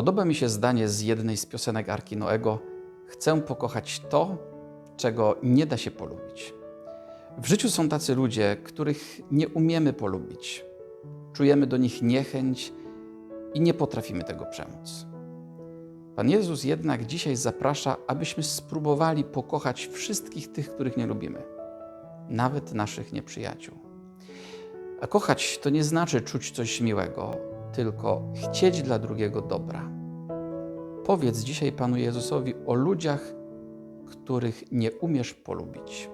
Podoba mi się zdanie z jednej z piosenek Arki Noego: Chcę pokochać to, czego nie da się polubić. W życiu są tacy ludzie, których nie umiemy polubić. Czujemy do nich niechęć i nie potrafimy tego przemóc. Pan Jezus jednak dzisiaj zaprasza, abyśmy spróbowali pokochać wszystkich tych, których nie lubimy, nawet naszych nieprzyjaciół. A kochać to nie znaczy czuć coś miłego, tylko chcieć dla drugiego dobra. Powiedz dzisiaj Panu Jezusowi o ludziach, których nie umiesz polubić.